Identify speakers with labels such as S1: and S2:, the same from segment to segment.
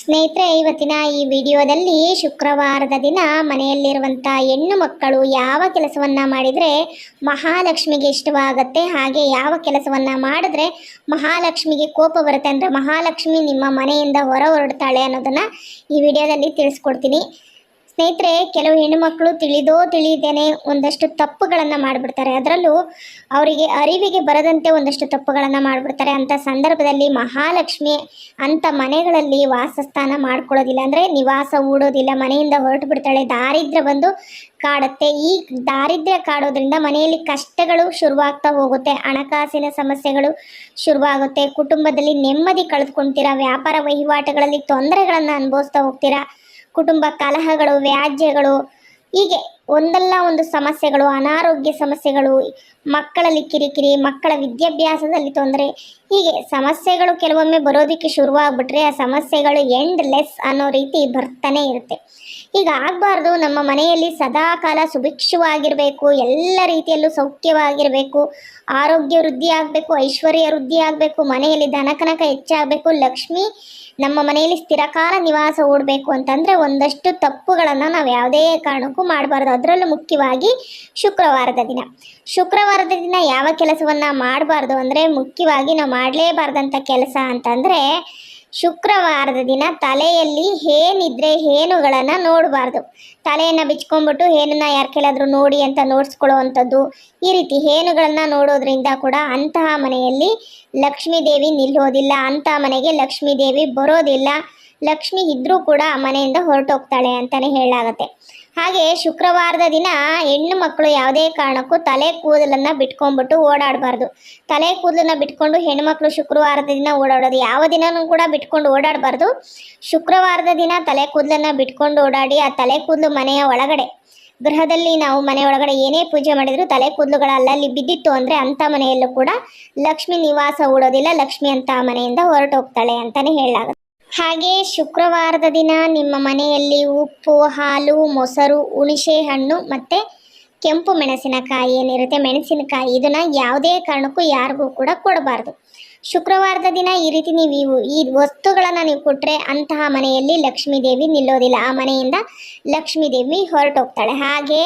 S1: ಸ್ನೇಹಿತರೆ, ಇವತ್ತಿನ ಈ ವಿಡಿಯೋದಲ್ಲಿ ಶುಕ್ರವಾರದ ದಿನ ಮನೆಯಲ್ಲಿರುವಂಥ ಹೆಣ್ಣು ಮಕ್ಕಳು ಯಾವ ಕೆಲಸವನ್ನು ಮಾಡಿದರೆ ಮಹಾಲಕ್ಷ್ಮಿಗೆ ಇಷ್ಟವಾಗುತ್ತೆ, ಹಾಗೆ ಯಾವ ಕೆಲಸವನ್ನು ಮಾಡಿದ್ರೆ ಮಹಾಲಕ್ಷ್ಮಿಗೆ ಕೋಪ ಬರುತ್ತೆ ಅಂದರೆ ಮಹಾಲಕ್ಷ್ಮಿ ನಿಮ್ಮ ಮನೆಯಿಂದ ಹೊರ ಹೊರಡ್ತಾಳೆ ಅನ್ನೋದನ್ನು ಈ ವಿಡಿಯೋದಲ್ಲಿ ತಿಳಿಸ್ಕೊಡ್ತೀನಿ. ಸ್ನೇಹಿತರೆ, ಕೆಲವು ಹೆಣ್ಣುಮಕ್ಕಳು ತಿಳಿದೋ ತಿಳಿದೇನೆ ಒಂದಷ್ಟು ತಪ್ಪುಗಳನ್ನು ಮಾಡಿಬಿಡ್ತಾರೆ. ಅದರಲ್ಲೂ ಅವರಿಗೆ ಅರಿವಿಗೆ ಬರದಂತೆ ಒಂದಷ್ಟು ತಪ್ಪುಗಳನ್ನು ಮಾಡಿಬಿಡ್ತಾರೆ. ಅಂಥ ಸಂದರ್ಭದಲ್ಲಿ ಮಹಾಲಕ್ಷ್ಮಿ ಅಂಥ ಮನೆಗಳಲ್ಲಿ ವಾಸಸ್ಥಾನ ಮಾಡ್ಕೊಳ್ಳೋದಿಲ್ಲ. ಅಂದರೆ ನಿವಾಸ ಹೂಡೋದಿಲ್ಲ ಮನೆಯಿಂದ ಹೊರಟು ಬಿಡ್ತಾಳೆ, ದಾರಿದ್ರ್ಯ ಬಂದು ಕಾಡುತ್ತೆ. ಈ ದಾರಿದ್ರ್ಯ ಕಾಡೋದ್ರಿಂದ ಮನೆಯಲ್ಲಿ ಕಷ್ಟಗಳು ಶುರುವಾಗ್ತಾ ಹೋಗುತ್ತೆ, ಹಣಕಾಸಿನ ಸಮಸ್ಯೆಗಳು ಶುರುವಾಗುತ್ತೆ, ಕುಟುಂಬದಲ್ಲಿ ನೆಮ್ಮದಿ ಕಳೆದುಕೊಂತೀರಾ, ವ್ಯಾಪಾರ ವಹಿವಾಟುಗಳಲ್ಲಿ ತೊಂದರೆಗಳನ್ನು ಅನುಭವಿಸ್ತಾ ಹೋಗ್ತೀರಾ ಕುಟುಂಬ ಕಲಹಗಳು ವ್ಯಾಜ್ಯಗಳು ಹೀಗೆ ಒಂದಲ್ಲ ಒಂದು ಸಮಸ್ಯೆಗಳು, ಅನಾರೋಗ್ಯ ಸಮಸ್ಯೆಗಳು, ಮಕ್ಕಳಲ್ಲಿ ಕಿರಿಕಿರಿ, ಮಕ್ಕಳ ವಿದ್ಯಾಭ್ಯಾಸದಲ್ಲಿ ತೊಂದರೆ. ಹೀಗೆ ಸಮಸ್ಯೆಗಳು ಕೆಲವೊಮ್ಮೆ ಬರೋದಕ್ಕೆ ಶುರುವಾಗ್ಬಿಟ್ರೆ ಆ ಸಮಸ್ಯೆಗಳು ಎಂಡ್ ಲೆಸ್ ಅನ್ನೋ ರೀತಿ ಬರ್ತಾನೆ ಇರುತ್ತೆ. ಈಗ ಆಗಬಾರ್ದು, ನಮ್ಮ ಮನೆಯಲ್ಲಿ ಸದಾ ಕಾಲ ಸುಭಿಕ್ಷವಾಗಿರಬೇಕು, ಎಲ್ಲ ರೀತಿಯಲ್ಲೂ ಸೌಖ್ಯವಾಗಿರಬೇಕು, ಆರೋಗ್ಯ ವೃದ್ಧಿ ಆಗಬೇಕು, ಐಶ್ವರ್ಯ ವೃದ್ಧಿ ಆಗಬೇಕು, ಮನೆಯಲ್ಲಿ ಧನಕನಕ ಹೆಚ್ಚಾಗಬೇಕು, ಲಕ್ಷ್ಮಿ ನಮ್ಮ ಮನೆಯಲ್ಲಿ ಸ್ಥಿರಕಾಲ ನಿವಾಸ ಓಡಬೇಕು ಅಂತಂದರೆ ಒಂದಷ್ಟು ತಪ್ಪುಗಳನ್ನು ನಾವು ಯಾವುದೇ ಕಾರಣಕ್ಕೂ ಮಾಡಬಾರ್ದು. ಅದರಲ್ಲೂ ಮುಖ್ಯವಾಗಿ ಶುಕ್ರವಾರದ ದಿನ. ಶುಕ್ರವಾರದ ದಿನ ಯಾವ ಕೆಲಸವನ್ನು ಮಾಡಬಾರ್ದು ಅಂದರೆ ಮುಖ್ಯವಾಗಿ ನಾವು ಮಾಡಲೇಬಾರ್ದಂಥ ಕೆಲಸ ಅಂತಂದರೆ ಶುಕ್ರವಾರದ ದಿನ ತಲೆಯಲ್ಲಿ ಏನಿದ್ರೆ ಹೇನುಗಳನ್ನು ನೋಡಬಾರ್ದು. ತಲೆಯನ್ನು ಬಿಚ್ಕೊಂಡ್ಬಿಟ್ಟು ಹೇನನ್ನ ಯಾರು ಕೇಳಾದರೂ ನೋಡಿ ಅಂತ ನೋಡಿಸ್ಕೊಳ್ಳೋ ಅಂಥದ್ದು ಈ ರೀತಿ ಹೇನುಗಳನ್ನು ನೋಡೋದ್ರಿಂದ ಕೂಡ ಅಂತಹ ಮನೆಯಲ್ಲಿ ಲಕ್ಷ್ಮೀ ದೇವಿ ನಿಲ್ಲೋದಿಲ್ಲ, ಅಂತಹ ಮನೆಗೆ ಲಕ್ಷ್ಮೀ ದೇವಿ ಬರೋದಿಲ್ಲ. ಲಕ್ಷ್ಮಿ ಇದ್ರೂ ಕೂಡ ಮನೆಯಿಂದ ಹೊರಟೋಗ್ತಾಳೆ ಅಂತಲೇ ಹೇಳಾಗತ್ತೆ ಹಾಗೆ ಶುಕ್ರವಾರದ ದಿನ ಹೆಣ್ಣು ಮಕ್ಕಳು ಯಾವುದೇ ಕಾರಣಕ್ಕೂ ತಲೆ ಕೂದಲನ್ನು ಬಿಟ್ಕೊಂಡ್ಬಿಟ್ಟು ಓಡಾಡಬಾರ್ದು. ತಲೆ ಕೂದಲನ್ನ ಬಿಟ್ಕೊಂಡು ಹೆಣ್ಮಕ್ಳು ಶುಕ್ರವಾರದ ದಿನ ಓಡಾಡೋದು, ಯಾವ ದಿನನೂ ಕೂಡ ಬಿಟ್ಕೊಂಡು ಓಡಾಡಬಾರ್ದು. ಶುಕ್ರವಾರದ ದಿನ ತಲೆ ಕೂದಲನ್ನ ಬಿಟ್ಕೊಂಡು ಓಡಾಡಿ ಆ ತಲೆ ಕೂದಲು ಮನೆಯ ಒಳಗಡೆ, ಗೃಹದಲ್ಲಿ ನಾವು ಮನೆ ಒಳಗಡೆ ಏನೇ ಪೂಜೆ ಮಾಡಿದ್ರು ತಲೆ ಕೂದಲುಗಳ ಅಲ್ಲಲ್ಲಿ ಬಿದ್ದಿತ್ತು ಅಂದರೆ ಅಂಥ ಮನೆಯಲ್ಲೂ ಕೂಡ ಲಕ್ಷ್ಮಿ ನಿವಾಸ ಓಡೋದಿಲ್ಲ ಲಕ್ಷ್ಮಿ ಅಂತ ಮನೆಯಿಂದ ಹೊರಟೋಗ್ತಾಳೆ ಅಂತಲೇ ಹೇಳಲಾಗುತ್ತೆ. ಹಾಗೆ ಶುಕ್ರವಾರದ ದಿನ ನಿಮ್ಮ ಮನೆಯಲ್ಲಿ ಉಪ್ಪು, ಹಾಲು, ಮೊಸರು, ಹುಣಸೆ ಹಣ್ಣು ಮತ್ತು ಕೆಂಪು ಮೆಣಸಿನಕಾಯಿ ಏನಿರುತ್ತೆ, ಮೆಣಸಿನಕಾಯಿ ಇದನ್ನು ಯಾವುದೇ ಕಾರಣಕ್ಕೂ ಯಾರಿಗೂ ಕೂಡ ಕೊಡಬಾರ್ದು. ಶುಕ್ರವಾರದ ದಿನ ಈ ರೀತಿ ನೀವು ಇವು ಈ ವಸ್ತುಗಳನ್ನು ನೀವು ಕೊಟ್ಟರೆ ಅಂತಹ ಮನೆಯಲ್ಲಿ ಲಕ್ಷ್ಮೀದೇವಿ ನಿಲ್ಲೋದಿಲ್ಲ. ಆ ಮನೆಯಿಂದ ಲಕ್ಷ್ಮೀದೇವಿ ಹೊರಟೋಗ್ತಾಳೆ. ಹಾಗೆ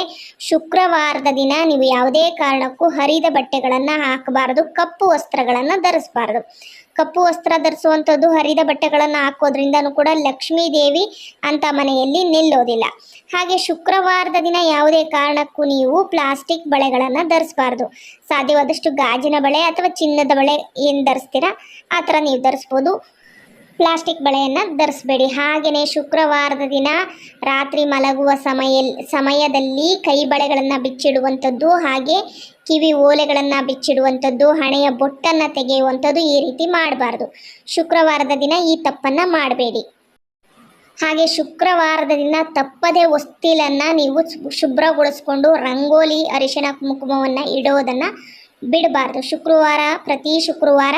S1: ಶುಕ್ರವಾರದ ದಿನ ನೀವು ಯಾವುದೇ ಕಾರಣಕ್ಕೂ ಹರಿದ ಬಟ್ಟೆಗಳನ್ನು ಹಾಕಬಾರ್ದು, ಕಪ್ಪು ವಸ್ತ್ರಗಳನ್ನು ಧರಿಸಬಾರ್ದು. ಕಪ್ಪು ವಸ್ತ್ರ ಧರಿಸುವಂಥದ್ದು ಹರಿದ ಬಟ್ಟೆಗಳನ್ನು ಹಾಕೋದ್ರಿಂದನೂ ಕೂಡ ಲಕ್ಷ್ಮೀ ದೇವಿ ಅಂತ ಮನೆಯಲ್ಲಿ ನಿಲ್ಲೋದಿಲ್ಲ. ಹಾಗೆ ಶುಕ್ರವಾರದ ದಿನ ಯಾವುದೇ ಕಾರಣಕ್ಕೂ ನೀವು ಪ್ಲಾಸ್ಟಿಕ್ ಬಳೆಗಳನ್ನು ಧರಿಸಬಾರ್ದು. ಸಾಧ್ಯವಾದಷ್ಟು ಗಾಜಿನ ಬಳೆ ಅಥವಾ ಚಿನ್ನದ ಬಳೆ ಏನು ಧರಿಸ್ತೀರಾ, ಆ ಥರ ನೀವು ಧರಿಸ್ಬೋದು. ಪ್ಲಾಸ್ಟಿಕ್ ಬಳೆಯನ್ನು ಧರಿಸಬೇಡಿ. ಹಾಗೆಯೇ ಶುಕ್ರವಾರದ ದಿನ ರಾತ್ರಿ ಮಲಗುವ ಸಮಯ ಸಮಯದಲ್ಲಿ ಕೈ ಬಳೆಗಳನ್ನು ಬಿಚ್ಚಿಡುವಂಥದ್ದು ಹಾಗೆ ಕಿವಿ ಓಲೆಗಳನ್ನು ಬಿಚ್ಚಿಡುವಂಥದ್ದು, ಹಣೆಯ ಬೊಟ್ಟನ್ನು ತೆಗೆಯುವಂಥದ್ದು ಈ ರೀತಿ ಮಾಡಬಾರ್ದು. ಶುಕ್ರವಾರದ ದಿನ ಈ ತಪ್ಪನ್ನು ಮಾಡಬೇಡಿ. ಹಾಗೆ ಶುಕ್ರವಾರದ ದಿನ ತಪ್ಪದೆ ಹೊಸ್ತಿಲನ್ನು ನೀವು ಶುಭ್ರಗೊಳಿಸ್ಕೊಂಡು, ರಂಗೋಲಿ, ಅರಿಶಿಣ, ಕುಂಕುಮವನ್ನು ಇಡೋದನ್ನು ಬಿಡಬಾರ್ದು. ಶುಕ್ರವಾರ, ಪ್ರತಿ ಶುಕ್ರವಾರ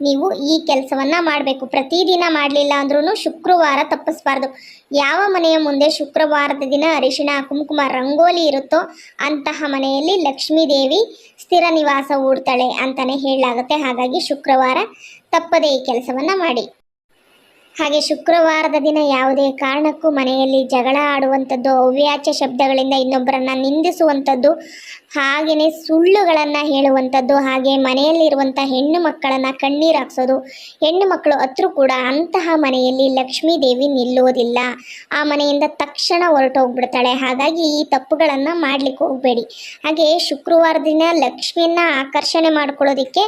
S1: ನೀವು ಈ ಕೆಲಸವನ್ನು ಮಾಡಬೇಕು. ಪ್ರತಿದಿನ ಮಾಡಲಿಲ್ಲ ಅಂದ್ರೂ ಶುಕ್ರವಾರ ತಪ್ಪಿಸ್ಬಾರ್ದು. ಯಾವ ಮನೆಯ ಮುಂದೆ ಶುಕ್ರವಾರದ ದಿನ ಅರಿಶಿಣ, ಕುಂಕುಮ, ರಂಗೋಲಿ ಇರುತ್ತೋ ಅಂತಹ ಮನೆಯಲ್ಲಿ ಲಕ್ಷ್ಮೀ ದೇವಿ ಸ್ಥಿರ ನಿವಾಸ ಹೂಡ್ತಾಳೆ ಅಂತಲೇ ಹೇಳಲಾಗುತ್ತೆ. ಹಾಗಾಗಿ ಶುಕ್ರವಾರ ತಪ್ಪದೇ ಈ ಕೆಲಸವನ್ನು ಮಾಡಿ. ಹಾಗೆ ಶುಕ್ರವಾರದ ದಿನ ಯಾವುದೇ ಕಾರಣಕ್ಕೂ ಮನೆಯಲ್ಲಿ ಜಗಳ ಆಡುವಂಥದ್ದು, ಅವ್ಯಾಚ್ಯ ಶಬ್ದಗಳಿಂದ ಇನ್ನೊಬ್ಬರನ್ನು ನಿಂದಿಸುವಂಥದ್ದು ಹಾಗೆಯೇ ಸುಳ್ಳುಗಳನ್ನು ಹೇಳುವಂಥದ್ದು, ಹಾಗೆ ಮನೆಯಲ್ಲಿರುವಂಥ ಹೆಣ್ಣು ಮಕ್ಕಳನ್ನು ಕಣ್ಣೀರು ಹಾಕ್ಸೋದು. ಹೆಣ್ಣು ಮಕ್ಕಳು ಹತ್ರ ಕೂಡ ಅಂತಹ ಮನೆಯಲ್ಲಿ ಲಕ್ಷ್ಮೀ ದೇವಿ ನಿಲ್ಲೋದಿಲ್ಲ. ಆ ಮನೆಯಿಂದ ತಕ್ಷಣ ಹೊರಟು ಹೋಗ್ಬಿಡ್ತಾಳೆ ಹಾಗಾಗಿ ಈ ತಪ್ಪುಗಳನ್ನು ಮಾಡಲಿಕ್ಕೆ ಹೋಗಬೇಡಿ. ಹಾಗೆ ಶುಕ್ರವಾರ ದಿನ ಲಕ್ಷ್ಮಿಯನ್ನ ಆಕರ್ಷಣೆ ಮಾಡ್ಕೊಳ್ಳೋದಕ್ಕೆ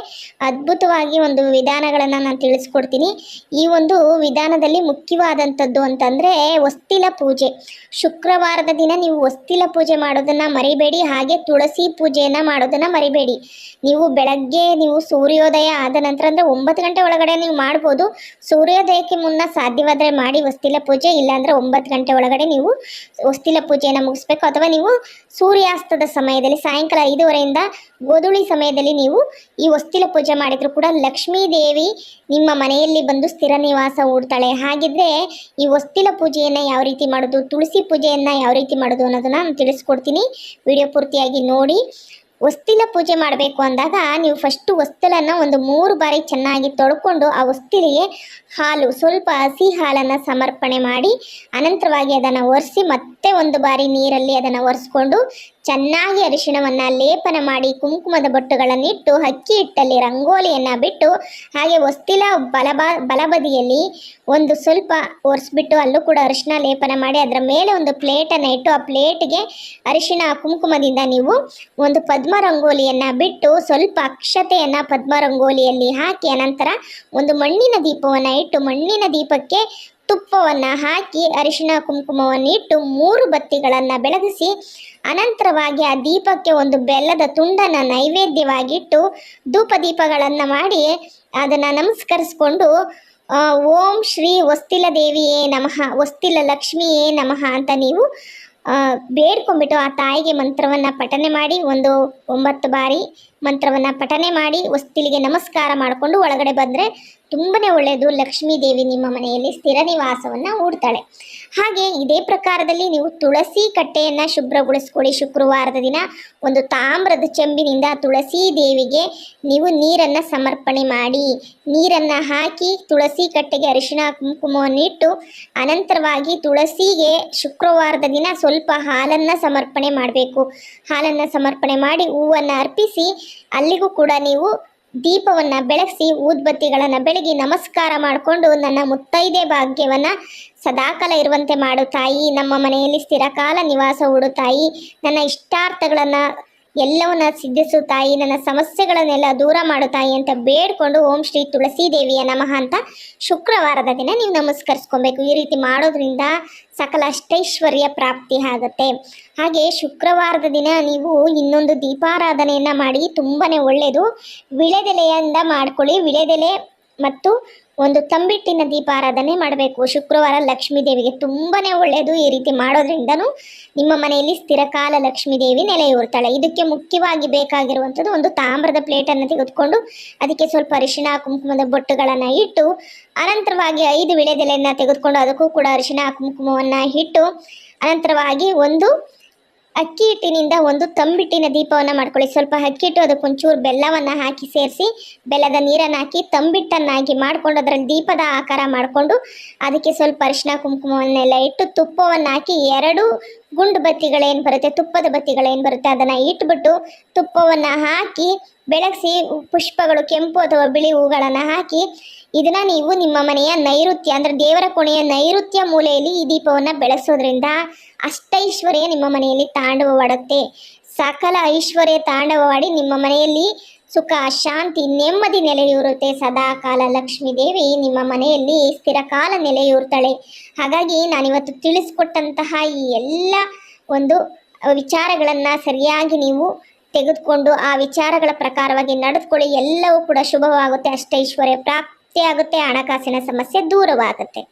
S1: ಅದ್ಭುತವಾಗಿ ಒಂದು ವಿಧಾನಗಳನ್ನು ನಾನು ತಿಳಿಸ್ಕೊಡ್ತೀನಿ. ಈ ಒಂದು ವಿಧಾನದಲ್ಲಿ ಮುಖ್ಯವಾದಂಥದ್ದು ಅಂತಂದರೆ ವಸ್ತಿಲ ಪೂಜೆ. ಶುಕ್ರವಾರದ ದಿನ ನೀವು ವಸ್ತಿಲ ಪೂಜೆ ಮಾಡೋದನ್ನು ಮರಿಬೇಡಿ. ಹಾಗೆ ತುಳಸಿ ಪೂಜೆಯನ್ನು ಮಾಡೋದನ್ನು ಮರಿಬೇಡಿ. ನೀವು ಬೆಳಗ್ಗೆ ನೀವು ಸೂರ್ಯೋದಯ ಆದ ನಂತರ ಅಂದರೆ ಒಂಬತ್ತು ಗಂಟೆ ಒಳಗಡೆ ನೀವು ಮಾಡ್ಬೋದು. ಸೂರ್ಯೋದಯಕ್ಕೆ ಮುನ್ನ ಸಾಧ್ಯವಾದರೆ ಮಾಡಿ ಹೊಸ್ತಿಲ ಪೂಜೆ, ಇಲ್ಲಾಂದರೆ ಒಂಬತ್ತು ಗಂಟೆ ಒಳಗಡೆ ನೀವು ಹೊಸ್ತಿಲ ಪೂಜೆಯನ್ನು ಮುಗಿಸ್ಬೇಕು. ಅಥವಾ ನೀವು ಸೂರ್ಯಾಸ್ತದ ಸಮಯದಲ್ಲಿ ಸಾಯಂಕಾಲ ಐದುವರೆಯಿಂದ ಗೋಧುಳಿ ಸಮಯದಲ್ಲಿ ನೀವು ಈ ಹೊಸ್ತಿಲ ಪೂಜೆ ಮಾಡಿದರೂ ಕೂಡ ಲಕ್ಷ್ಮೀ ದೇವಿ ನಿಮ್ಮ ಮನೆಯಲ್ಲಿ ಬಂದು ಸ್ಥಿರ ನಿವಾಸ ಹೂಡ್ತಾಳೆ. ಹಾಗಿದ್ರೆ ಈ ಹೊಸ್ತಿಲ ಪೂಜೆಯನ್ನು ಯಾವ ರೀತಿ ಮಾಡೋದು, ತುಳಸಿ ಪೂಜೆಯನ್ನು ಯಾವ ರೀತಿ ಮಾಡೋದು ಅನ್ನೋದನ್ನು ನಾನು ತಿಳಿಸ್ಕೊಡ್ತೀನಿ. ವಿಡಿಯೋ ಪೂರ್ತಿಯಾಗಿ ನೋಡಿ. ಹೊಸ್ತಿಲ ಪೂಜೆ ಮಾಡಬೇಕು ಅಂದಾಗ ನೀವು ಫಸ್ಟು ಹೊಸ್ತಿಲನ್ನು ಒಂದು ಮೂರು ಬಾರಿ ಚೆನ್ನಾಗಿ ತೊಳ್ಕೊಂಡು ಆ ಹೊಸ್ತಿಲಿಗೆ ಹಾಲು, ಸ್ವಲ್ಪ ಹಸಿ ಹಾಲನ್ನು ಸಮರ್ಪಣೆ ಮಾಡಿ, ಅನಂತರವಾಗಿ ಅದನ್ನು ಒರೆಸಿ ಮತ್ತೆ ಒಂದು ಬಾರಿ ನೀರಲ್ಲಿ ಅದನ್ನು ಒರೆಸ್ಕೊಂಡು ಚೆನ್ನಾಗಿ ಅರಿಶಿಣವನ್ನು ಲೇಪನ ಮಾಡಿ ಕುಂಕುಮದ ಬೊಟ್ಟುಗಳನ್ನಿಟ್ಟು ಅಕ್ಕಿ ಹಿಟ್ಟಲ್ಲಿ ರಂಗೋಲಿಯನ್ನು ಬಿಟ್ಟು, ಹಾಗೆ ಹೊಸ್ತಿಲ ಬಲಬ, ಬಲಬದಿಯಲ್ಲಿ ಒಂದು ಸ್ವಲ್ಪ ಒರೆಸ್ಬಿಟ್ಟು ಅಲ್ಲೂ ಕೂಡ ಅರಿಶಿಣ ಲೇಪನ ಮಾಡಿ, ಅದರ ಮೇಲೆ ಒಂದು ಪ್ಲೇಟನ್ನು ಇಟ್ಟು, ಆ ಪ್ಲೇಟ್ಗೆ ಅರಿಶಿಣ ಕುಂಕುಮದಿಂದ ನೀವು ಒಂದು ಪದ್ಮ ರಂಗೋಲಿಯನ್ನು ಬಿಟ್ಟು, ಸ್ವಲ್ಪ ಅಕ್ಷತೆಯನ್ನು ಪದ್ಮ ರಂಗೋಲಿಯಲ್ಲಿ ಹಾಕಿ, ಅನಂತರ ಒಂದು ಮಣ್ಣಿನ ದೀಪವನ್ನು ಇಟ್ಟು, ಮಣ್ಣಿನ ದೀಪಕ್ಕೆ ತುಪ್ಪವನ್ನು ಹಾಕಿ ಅರಿಶಿಣ ಕುಂಕುಮವನ್ನು ಇಟ್ಟು ಮೂರು ಬತ್ತಿಗಳನ್ನು ಬೆಳಗಿಸಿ, ಅನಂತರವಾಗಿ ಆ ದೀಪಕ್ಕೆ ಒಂದು ಬೆಲ್ಲದ ತುಂಡನ್ನು ನೈವೇದ್ಯವಾಗಿಟ್ಟು ಧೂಪ ದೀಪಗಳನ್ನು ಮಾಡಿ ಅದನ್ನು ನಮಸ್ಕರಿಸ್ಕೊಂಡು ಓಂ ಶ್ರೀ ವಸ್ತಿಲ ದೇವಿಯೇ ನಮಃ ವಸ್ತಿಲ ಲಕ್ಷ್ಮಿಯೇ ನಮಃ ಅಂತ ನೀವು ಬೇಡ್ಕೊಂಡ್ಬಿಟ್ಟು ಆ ತಾಯಿಗೆ ಮಂತ್ರವನ್ನು ಪಠನೆ ಮಾಡಿ ಒಂದು ಒಂಬತ್ತು ಬಾರಿ ಮಂತ್ರವನ್ನು ಪಠನೆ ಮಾಡಿ ಹೊಸ್ತಿಲಿಗೆ ನಮಸ್ಕಾರ ಮಾಡಿಕೊಂಡು ಒಳಗಡೆ ಬಂದರೆ ತುಂಬನೇ ಒಳ್ಳೆಯದು ಲಕ್ಷ್ಮೀ ದೇವಿ ನಿಮ್ಮ ಮನೆಯಲ್ಲಿ ಸ್ಥಿರ ನಿವಾಸವನ್ನು ಹೂಡ್ತಾಳೆ. ಹಾಗೆ ಇದೇ ಪ್ರಕಾರದಲ್ಲಿ ನೀವು ತುಳಸಿ ಕಟ್ಟೆಯನ್ನು ಶುಭ್ರಗೊಳಿಸ್ಕೊಳ್ಳಿ. ಶುಕ್ರವಾರದ ದಿನ ಒಂದು ತಾಮ್ರದ ಚೆಂಬಿನಿಂದ ತುಳಸಿ ದೇವಿಗೆ ನೀವು ನೀರನ್ನು ಸಮರ್ಪಣೆ ಮಾಡಿ, ನೀರನ್ನು ಹಾಕಿ ತುಳಸಿ ಕಟ್ಟೆಗೆ ಅರಿಶಿನ ಕುಂಕುಮವನ್ನು ಇಟ್ಟು ಅನಂತರವಾಗಿ ತುಳಸಿಗೆ ಶುಕ್ರವಾರದ ದಿನ ಸ್ವಲ್ಪ ಹಾಲನ್ನು ಸಮರ್ಪಣೆ ಮಾಡಬೇಕು. ಹಾಲನ್ನು ಸಮರ್ಪಣೆ ಮಾಡಿ ಹೂವನ್ನು ಅರ್ಪಿಸಿ ಅಲ್ಲಿಗೂ ಕೂಡ ನೀವು ದೀಪವನ್ನು ಬೆಳಗಿಸಿ ಊದ್ಬತ್ತಿಗಳನ್ನು ಬೆಳಗಿ ನಮಸ್ಕಾರ ಮಾಡಿಕೊಂಡು ನನ್ನ ಮುತ್ತೈದೆ ಭಾಗ್ಯವನ್ನು ಸದಾಕಾಲ ಇರುವಂತೆ ಮಾಡು ತಾಯಿ. ನಮ್ಮ ಮನೆಯಲ್ಲಿ ಸ್ಥಿರಕಾಲ ನಿವಾಸ ಹೂಡು ತಾಯಿ. ನನ್ನ ಇಷ್ಟಾರ್ಥಗಳನ್ನು ಎಲ್ಲವನ್ನ ಸಿದ್ಧಿಸು ತಾಯಿ, ನನ್ನ ಸಮಸ್ಯೆಗಳನ್ನೆಲ್ಲ ದೂರ ಮಾಡು ತಾಯಿ ಅಂತ ಬೇಡ್ಕೊಂಡು ಓಂ ಶ್ರೀ ತುಳಸಿ ದೇವಿಯ ನಮಃ ಅಂತ ಶುಕ್ರವಾರದ ದಿನ ನೀವು ನಮಸ್ಕರಿಸ್ಕೊಬೇಕು. ಈ ರೀತಿ ಮಾಡೋದ್ರಿಂದ ಸಕಲ ಅಷ್ಟೈಶ್ವರ್ಯ ಪ್ರಾಪ್ತಿ ಆಗುತ್ತೆ. ಹಾಗೆ ಶುಕ್ರವಾರದ ದಿನ ನೀವು ಇನ್ನೊಂದು ದೀಪಾರಾಧನೆಯನ್ನು ಮಾಡಿ ತುಂಬಾ ಒಳ್ಳೆಯದು ವಿಳೆದೆಲೆಯಿಂದ ಮಾಡ್ಕೊಳ್ಳಿ. ವಿಳೆದೆಲೆ ಮತ್ತು ಒಂದು ತಂಬಿಟ್ಟಿನ ದೀಪಾರಾಧನೆ ಮಾಡಬೇಕು. ಶುಕ್ರವಾರ ಲಕ್ಷ್ಮೀ ದೇವಿಗೆ ತುಂಬಾ ಒಳ್ಳೆಯದು ಈ ರೀತಿ ಮಾಡೋದ್ರಿಂದನೂ ನಿಮ್ಮ ಮನೆಯಲ್ಲಿ ಸ್ಥಿರಕಾಲ ಲಕ್ಷ್ಮೀ ದೇವಿ ನೆಲೆಯೂರ್ತಾಳೆ ಇದಕ್ಕೆ ಮುಖ್ಯವಾಗಿ ಬೇಕಾಗಿರುವಂಥದ್ದು ಒಂದು ತಾಮ್ರದ ಪ್ಲೇಟನ್ನು ತೆಗೆದುಕೊಂಡು ಅದಕ್ಕೆ ಸ್ವಲ್ಪ ಅರಿಶಿಣ, ಕುಂಕುಮದ ಬೊಟ್ಟುಗಳನ್ನು ಇಟ್ಟು, ಅನಂತರವಾಗಿ ಐದು ವಿಳೆದೆಲೆಯನ್ನು ತೆಗೆದುಕೊಂಡು ಅದಕ್ಕೂ ಕೂಡ ಅರಿಶಿಣ, ಕುಂಕುಮವನ್ನು ಇಟ್ಟು, ಅನಂತರವಾಗಿ ಒಂದು ಅಕ್ಕಿ ಹಿಟ್ಟಿನಿಂದ ಒಂದು ತಂಬಿಟ್ಟಿನ ದೀಪವನ್ನು ಮಾಡ್ಕೊಳ್ಳಿ. ಸ್ವಲ್ಪ ಅಕ್ಕಿ ಹಿಟ್ಟು ಅದಕ್ಕೊಂಚೂರು ಬೆಲ್ಲವನ್ನು ಹಾಕಿ ಸೇರಿಸಿ, ಬೆಲ್ಲದ ನೀರನ್ನು ಹಾಕಿ ತಂಬಿಟ್ಟನ್ನಾಗಿ ಮಾಡಿಕೊಂಡು ಅದರಲ್ಲಿ ದೀಪದ ಆಕಾರ ಮಾಡಿಕೊಂಡು ಅದಕ್ಕೆ ಸ್ವಲ್ಪ ಅರಿಶಿನ ಕುಂಕುಮವನ್ನೆಲ್ಲ ಇಟ್ಟು ತುಪ್ಪವನ್ನು ಹಾಕಿ ಎರಡು ಗುಂಡು ಬತ್ತಿಗಳೇನು ಬರುತ್ತೆ, ತುಪ್ಪದ ಬತ್ತಿಗಳೇನು ಬರುತ್ತೆ ಅದನ್ನು ಇಟ್ಬಿಟ್ಟು ತುಪ್ಪವನ್ನು ಹಾಕಿ ಬೆಳಗಿಸಿ ಪುಷ್ಪಗಳು, ಕೆಂಪು ಅಥವಾ ಬಿಳಿ ಹೂಗಳನ್ನು ಹಾಕಿ ಇದನ್ನು ನೀವು ನಿಮ್ಮ ಮನೆಯ ನೈಋತ್ಯ, ಅಂದರೆ ದೇವರ ಕೋಣೆಯ ನೈಋತ್ಯ ಮೂಲೆಯಲ್ಲಿ ಈ ದೀಪವನ್ನು ಬೆಳೆಸೋದ್ರಿಂದ ಅಷ್ಟೈಶ್ವರ್ಯ ನಿಮ್ಮ ಮನೆಯಲ್ಲಿ ತಾಂಡವವಾಡುತ್ತೆ. ಸಕಲ ಐಶ್ವರ್ಯ ತಾಂಡವವಾಡಿ ನಿಮ್ಮ ಮನೆಯಲ್ಲಿ ಸುಖ, ಶಾಂತಿ, ನೆಮ್ಮದಿ ನೆಲೆಯೂರುತ್ತೆ. ಸದಾ ಕಾಲ ಲಕ್ಷ್ಮೀ ದೇವಿ ನಿಮ್ಮ ಮನೆಯಲ್ಲಿ ಸ್ಥಿರಕಾಲ ನೆಲೆಯೂರ್ತಾಳೆ. ಹಾಗಾಗಿ ನಾನಿವತ್ತು ತಿಳಿಸ್ಕೊಟ್ಟಂತಹ ಈ ಎಲ್ಲ ಒಂದು ವಿಚಾರಗಳನ್ನು ಸರಿಯಾಗಿ ನೀವು ತೆಗೆದುಕೊಂಡು ಆ ವಿಚಾರಗಳ ಪ್ರಕಾರವಾಗಿ ನಡೆದುಕೊಳ್ಳಿ. ಎಲ್ಲವೂ ಕೂಡ ಶುಭವಾಗುತ್ತೆ. ಅಷ್ಟೈಶ್ವರ್ಯ ಪ್ರಾಪ್ತಿಯಾಗುತ್ತೆ. ಹಣಕಾಸಿನ ಸಮಸ್ಯೆ ದೂರವಾಗುತ್ತೆ.